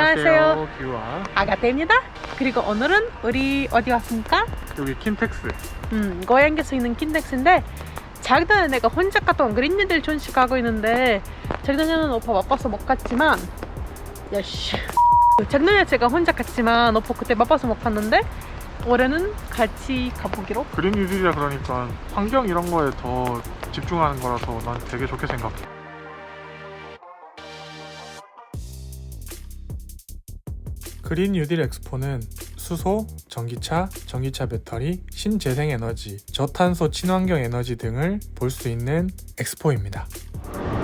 안녕하세요. 기와 아가떼입니다. 그리고 오늘은 우리 어디 왔습니까? 여기 킨텍스. 음, 고양에서 있는 킨텍스인데 작년에 내가 혼자 온 그린니들 전시 가고 있는데 작년에는 오빠 바빠서 못 갔지만 야씨 작년에 제가 혼자 갔지만 오빠 그때 바빠서 못 갔는데 올해는 같이 가보기로 그린 뉴딜이라 그러니까 환경 이런 거에 더 집중하는 거라서 난 되게 좋게 생각해. 그린 뉴딜 엑스포는 수소, 전기차, 전기차 배터리, 신재생 에너지, 저탄소 친환경 에너지 등을 볼 수 있는 엑스포입니다.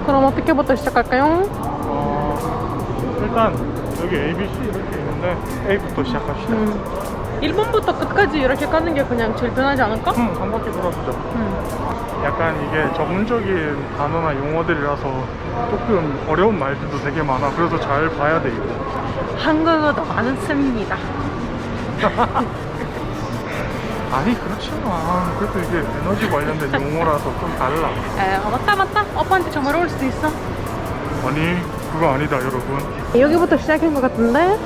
그럼 어떻게부터 시작할까요? 어, 일단 여기 A, B, C 이렇게 있는데 A부터 시작합시다. 음, 1번부터 끝까지 이렇게 가는 게 그냥 제일 편하지 않을까? 음, 한 바퀴 돌아보자. 음. 약간 이게 전문적인 단어나 용어들이라서 조금 어려운 말들도 되게 많아. 그래서 잘 봐야 돼, 이거. 한국어도 아는 셈입니다. 아니, 그렇지만. 그래도 이게 에너지 관련된 용어라서 좀 달라. 에, 어, 맞다 맞다. 오빠한테 좀 어려울 수도 있어. 아니, 그거 아니다, 여러분. 여기부터 시작인 것 같은데?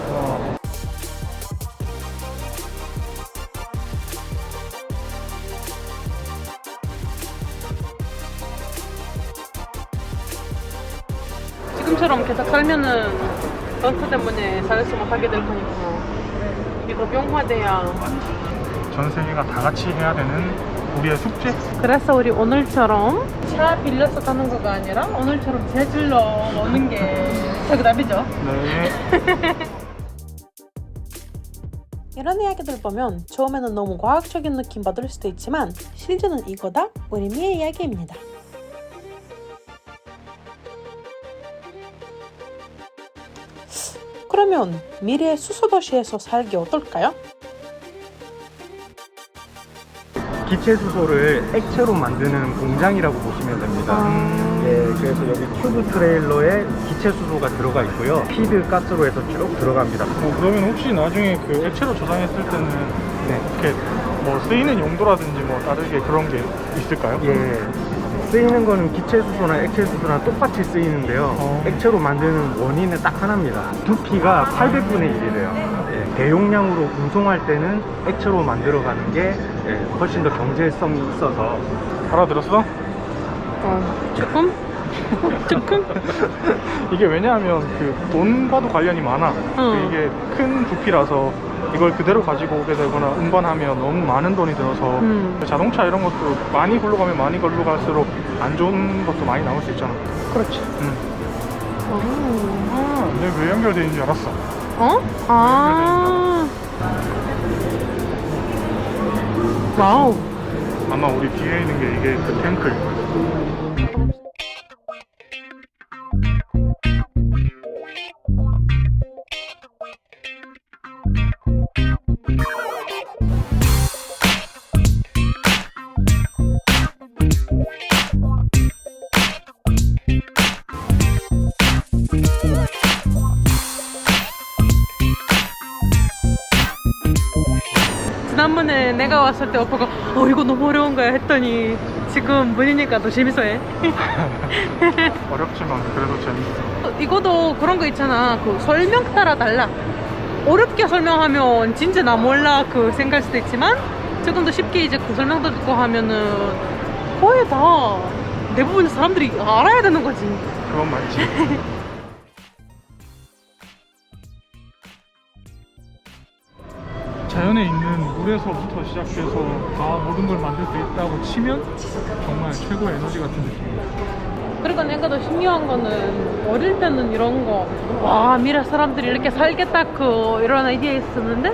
지금처럼 계속 살면은 런트 때문에 살수 못하게 될 거니까 이거 명화돼야 전 세계가 다 같이 해야 되는 우리의 숙제? 그래서 우리 오늘처럼 차 빌려서 가는 거가 아니라 오늘처럼 재질러 오는 게 정답이죠 네. 이런 이야기들 보면 처음에는 너무 과학적인 느낌 받을 수도 있지만 실제는 이거다 우리 미의 이야기입니다. 그러면 미래의 수소도시에서 살기 어떨까요? 기체 수소를 액체로 만드는 공장이라고 보시면 됩니다. 아. 예, 그래서 여기 튜브 트레일러에 기체 수소가 들어가 있고요. 피드 가스로 해서 쭉 들어갑니다. 뭐, 그러면 혹시 나중에 그 액체로 저장했을 때는 네. 이렇게 뭐 쓰이는 용도라든지 뭐 다르게 그런 게 있을까요? 예. 쓰이는 거는 기체 수소나 액체 수소랑 똑같이 쓰이는데요. 어. 액체로 만드는 원인은 딱 하나입니다. 두피가 800분의 1이래요. 예, 대용량으로 운송할 때는 액체로 만들어가는 게 예, 훨씬 더 경제성이 있어서 알아들었어? 어, 조금? 조금? 이게 왜냐하면 그 돈과도 관련이 많아. 응. 이게 큰 부피라서 이걸 그대로 가지고 오게 되거나 운반하면 너무 많은 돈이 들어서 음. 자동차 이런 것도 많이 굴러가면 많이 굴러갈수록 안 좋은 것도 많이 나올 수 있잖아. 그렇지. 응. 어? 아, 내가 왜 연결돼 있는 줄 알았어. 어? 아. 와우. 아마 우리 뒤에 있는 게 이게 그 탱크 내가 왔을 때 오빠가 어 이거 너무 어려운 거야 했더니 지금 문이니까 더 재밌어해. 어렵지만 그래도 재밌어. 이거도 그런 거 있잖아. 그 설명 따라 달라. 어렵게 설명하면 진짜 나 몰라 그 생각할 수도 있지만 조금 더 쉽게 이제 그 설명도 듣고 하면은 거의 다 대부분 사람들이 알아야 되는 거지. 그건 맞지. 자연에 있는 물에서부터 시작해서 다 모든 걸 만들 수 있다고 치면 정말 최고의 에너지 같은 느낌이야. 그리고 내가 더 신기한 거는 어릴 때는 이런 거 와 미래 사람들이 이렇게 살겠다 그 이런 아이디어 있었는데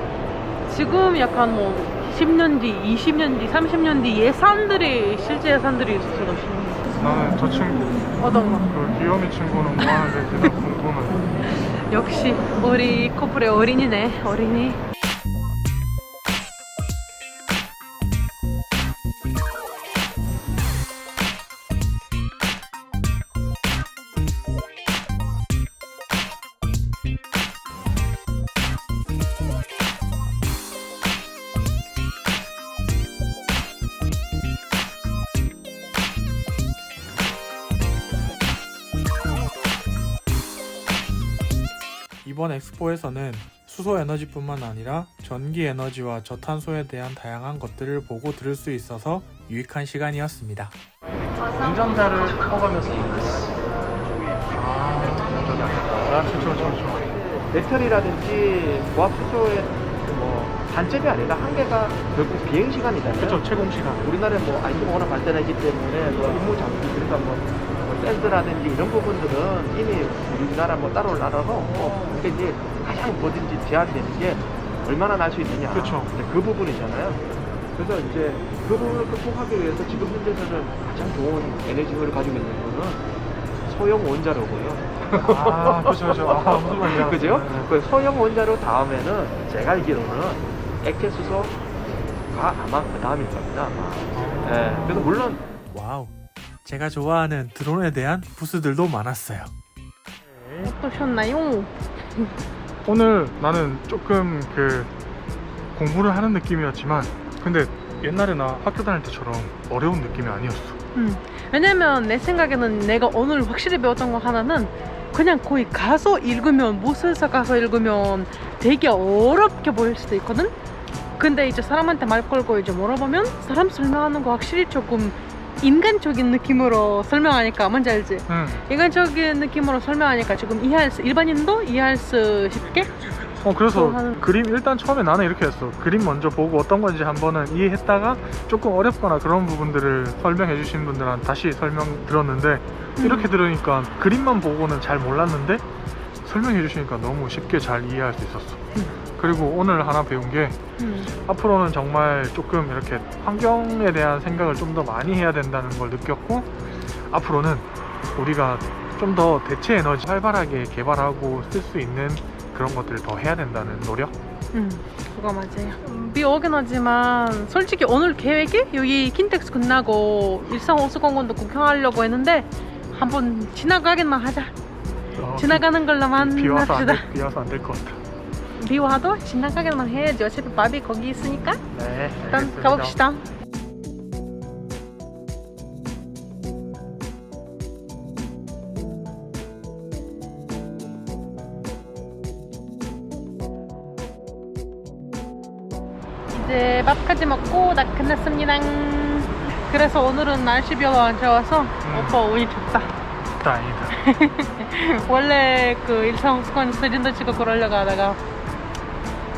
지금 약간 뭐 10년 뒤, 20년 뒤, 30년 뒤 예산들이 실제 예산들이 있어서 더 신기해. 나는 저 친구, 어떤 거? 그 귀요미 친구는 뭐 하는지 그냥 궁금해. 역시 우리 커플의 어린이네 어린이. 이번 엑스포에서는 수소 에너지뿐만 아니라 전기 에너지와 저탄소에 대한 다양한 것들을 보고 들을 수 있어서 유익한 시간이었습니다. 운전자를 커가면서 아, 좋죠, 좋죠. 배터리라든지 고압 수소의 뭐 단점이 아니라 한계가 결국 비행 시간이잖아요. 그렇죠, 체공 시간. 우리나라에 뭐 IT가 워낙 발달하기 때문에 뭐 임무 장비 그러니까 뭐, 뭐 샌드라든지 이런 부분들은 이미 우리나라 뭐 따로 나라로 뭐 그게 이제 가장 뭐든지 제한되는 게 얼마나 날 수 있느냐. 그렇죠. 이제 그 부분이잖아요. 그래서 이제 그 부분을 극복하기 위해서 지금 현재서는 가장 좋은 에너지를 가지고 있는 거는 소형 원자로고요. 아, 그렇죠, 그렇죠. 아, 무슨 말이야. 그죠? 네. 그 소형 원자로 다음에는 제가 알기로는 액체 수소가 아마 그 다음일 겁니다. 아마. 예, 그래서 물론 와우. 제가 좋아하는 드론에 대한 부스들도 많았어요. 어떠셨나요? 오늘 나는 조금 그 공부를 하는 느낌이었지만 근데 옛날에나 학교 다닐 때처럼 어려운 느낌이 아니었어. 음. 왜냐면 내 생각에는 내가 오늘 확실히 배웠던 거 하나는 그냥 거기 가서 읽으면 무술사 가서 읽으면 되게 어렵게 보일 수도 있거든. 근데 이제 사람한테 말 걸고 이제 물어보면 사람 설명하는 거 확실히 조금 인간적인 느낌으로 설명하니까 뭔지 알지? 응. 인간적인 느낌으로 설명하니까 조금 이해할 수 일반인도 이해할 수 쉽게 어 그래서 또 하는- 그림 일단 처음에 나는 이렇게 했어. 그림 먼저 보고 어떤 건지 한번은 이해했다가 조금 어렵거나 그런 부분들을 설명해 주신 분들한테 다시 설명 들었는데 이렇게 들으니까 그림만 보고는 잘 몰랐는데 설명해 주시니까 너무 쉽게 잘 이해할 수 있었어. 그리고 오늘 하나 배운 게 음. 앞으로는 정말 조금 이렇게 환경에 대한 생각을 좀 더 많이 해야 된다는 걸 느꼈고 앞으로는 우리가 좀 더 대체 에너지 활발하게 개발하고 쓸 수 있는 그런 것들을 더 해야 된다는 노력? 음, 그거 맞아요. 음, 비 오긴 하지만 솔직히 오늘 계획이 여기 킨텍스 끝나고 일산 호수공원도 구경하려고 했는데 한번 지나가기만 하자. 어, 지나가는 걸로만 비 와서 안 합시다. 될, 비 와서 안 될 것 같아. 비 와도 지나가기만 해야지. 어차피 밥이 거기 있으니까 네. 일단 알겠습니다. 가봅시다. 이제 밥까지 먹고 다 끝났습니다. 그래서 오늘은 날씨 별로 안 좋아서 오빠 운이 좋다. 다행이다. 원래 그 일산 호수관 사진도 찍고 그러려고 하다가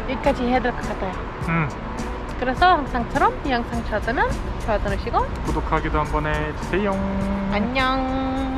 여기까지 해야 될 것 같아요. 음, 그래서 항상처럼 이 영상 좋았다면 좋아요 누르시고 구독하기도 한번 해주세요. 안녕